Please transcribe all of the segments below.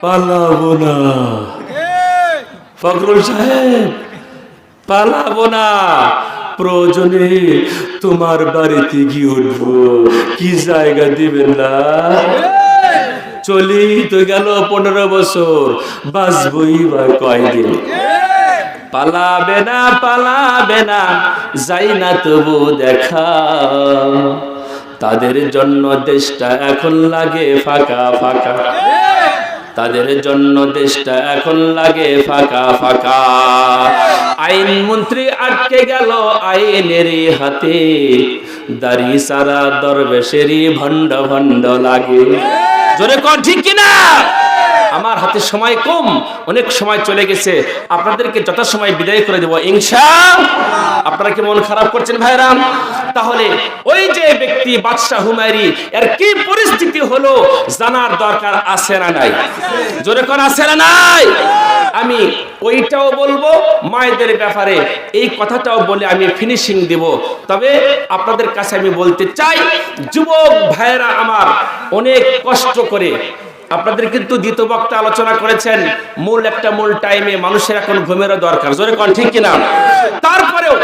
পালাবো না। ফখরুল সাহেব পালাবো না। প্রয়োজনে তোমার বাড়িতে গিয়ে উঠবো। কি জায়গা দিবেন না? চলি তো গেল পনেরো বছর। বাঁচবই বা কয়দিন? পালাবে না পালাবে না। যাই না তবু দেখা। তাদের জন্য দেশটা এখন লাগে ফাঁকা ফাঁকা। তাদের জন্য দেশটা এখন লাগে ফাঁকা ফাঁকা। আইন মন্ত্রী আটকে গেল আইনেরই হাতে। দাড়ি সারা দরবেশেরই ভণ্ড ভণ্ড লাগে। জোরে কর ঠিক কিনা? আমার হাতে সময় কম, অনেক সময় চলে গেছে। আপনাদেরকে যথাসময় বিদায় করে দেবো, ইনশা আপনারা কি মন খারাপ করছেন ভাইরাম তাহলে ওই যে ব্যক্তি বাদশাহ হুমায়রি, এর কি পরিস্থিতি হলো জানার দরকার আছে না নাই? জোরে কোন আছে না নাই? আমি ওইটাও বলব, মায়েদের ব্যাপারে এই কথাটাও বলে আমি ফিনিশিং দেব। তবে আপনাদের কাছে আমি বলতে চাই, যুবক ভাইয়েরা আমার, অনেক কষ্ট করে আপনাদের কিন্তু দ্বিতীয় বক্তা আলোচনা করেছেন, মূল একটা মূল টাইমে মানুষের এখন ঘুমেরও দরকার। জোরে কোন, ঠিক কিনা? তারপরেও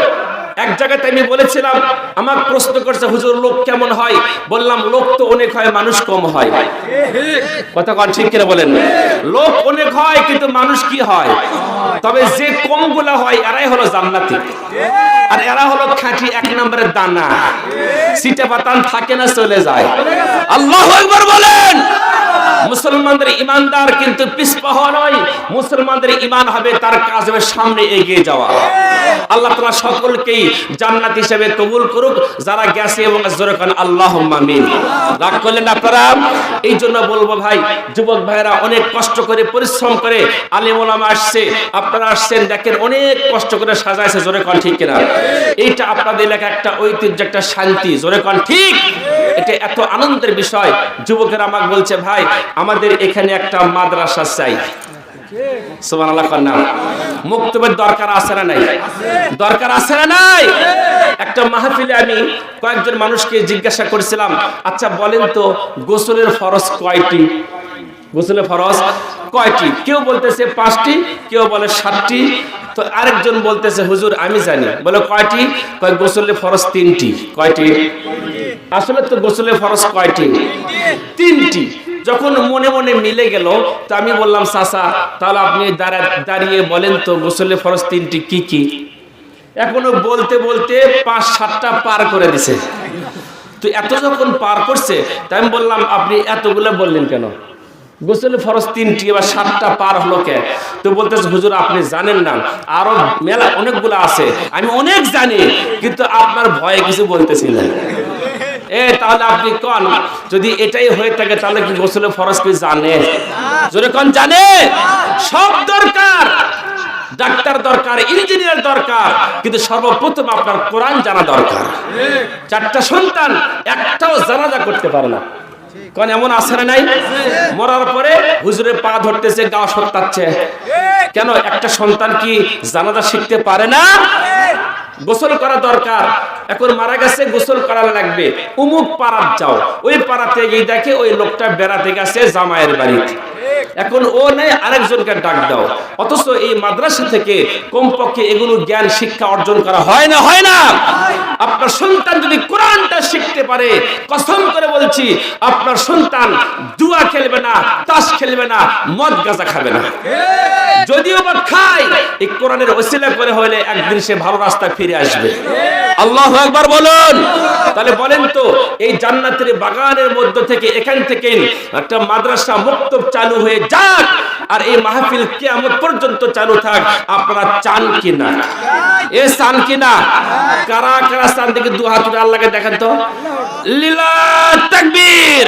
এক জায়গাতে আমি বলেছিলাম আমার প্রশ্ন করছে, হুজুর, লোক কেমন হয়? বললাম, লোক তো অনেক হয়, মানুষ কম হয়। কথা কন, ঠিক কিনা বলেন? লোক অনেক হয়, কিন্তু মানুষ কি হয়? তবে যে কমগুলা হয়, এরাই হলো জান্নাতি। আর এরা হলো খাঁটি এক নম্বরের দানা। সিটে পাতান থাকে না, চলে যায়। আল্লাহ একবার বলেন! মুসলমানদের ইমানদার কিন্তু পিছপা হওয়া নয়। মুসলমানদের ইমান হবে তার কাজ হবে সামনে এগিয়ে যাওয়া। আল্লাহ তাআলা সকলকেই জান্নাত হিসেবে কবুল করুক, যারা গেছে এবং জোরে কান আল্লাহ আমিন। রাগ করলেন আপনারা? এই জন্য বলব ভাই, যুবক ভাইরা অনেক কষ্ট করে, পরিশ্রম করে আলিম ওলামা আসছে, আপনারা আসছেন, দেখেন অনেক কষ্ট করে সাজাইছে, জোরে কান, ঠিক কিনা? এইটা আপনাদের এলাকা একটা ঐতিহ্য, একটা শান্তি, জোরে কান, ঠিক? এটা এত আনন্দের বিষয়। যুবকেরা আমাকে বলছে, ভাই, আমাদের এখানে একটা মাদ্রাসা চাই। আচ্ছা কয়টি? কেউ বলতেছে পাঁচটি, কেউ বলে সাতটি। তো আরেকজন বলতেছে, হুজুর, আমি জানি। বলে কয়টি? কয়, গোসলের ফরজ তিনটি। কয়টি? আসলে তো গোসলের ফরজ কয়টি? তিনটি। যখন মনে মনে মিলে গেল, তো আমি বললাম, চাচা, তাহলে আপনি দাঁড়া- দাঁড়িয়ে বলেন তো গোসলের ফরজ তিনটি কি কি? এখনও বলতে বলতে পাঁচ সাতটা পার করে দিছে। তো এত যখন পার করছে তাই আমি বললাম, আপনি এতগুলো বললেন কেন? গোসলের ফরজ তিনটি, এবার সাতটা পার হলো কে? তো বলতেছে, হুজুর, আপনি জানেন না, আরও মেলা অনেকগুলো আছে। আমি অনেক জানি, কিন্তু আপনার ভয়ে কিছু বলতেছি না। এ সর্বপ্রথম আপনার কোরআন জানা দরকার। চারটা সন্তান, একটাও জানাজা করতে পারে না। কোন এমন আছে নাই? মরার পরে হুজুরের পা ধরতেছে, গা সত্তাচ্ছে কেন? একটা সন্তান কি জানাজা শিখতে পারে না? গোসল করা দরকার। এখন মারা গেছে, গোসল করা লাগবে। উমুক পাড়াত যাও। ওই পাড়াতে গিয়ে দেখে ওই লোকটা বেড়াতে গেছে জামায়ের বাড়িতে। এখন ও নেই, আরেকজনকে ডাক দাও। অথচ এই মাদ্রাসা থেকে কমপক্ষে এগুলো জ্ঞান, শিক্ষা অর্জন করা হয় না হয় না। আপনার সন্তান যদি কোরআনটা শিখতে পারে, কসম করে বলছি, আপনার সন্তান জুয়া খেলবে না, তাস খেলবে না, মদ গাঁজা খাবে না। যদিও বা খায়, এই কোরআনের ওসিলা করে হলে একদিন সে ভালো রাস্তায় ফিরে আসবে। আল্লাহ একবার বলুন। তাহলে বলেন তো, এই জান্নাতের বাগানের মধ্য থেকে, এখান থেকে একটা মাদ্রাসা মুক্তব চালু হয়ে যাক, আর এই মাহফিল কেমন পর্যন্ত চালু থাক। আপনারা চান কিনা? এ চান কিনা? কারা কারা চান দেখে দু হাত আল্লাহকে দেখেন তো। লীলা তাকবীর।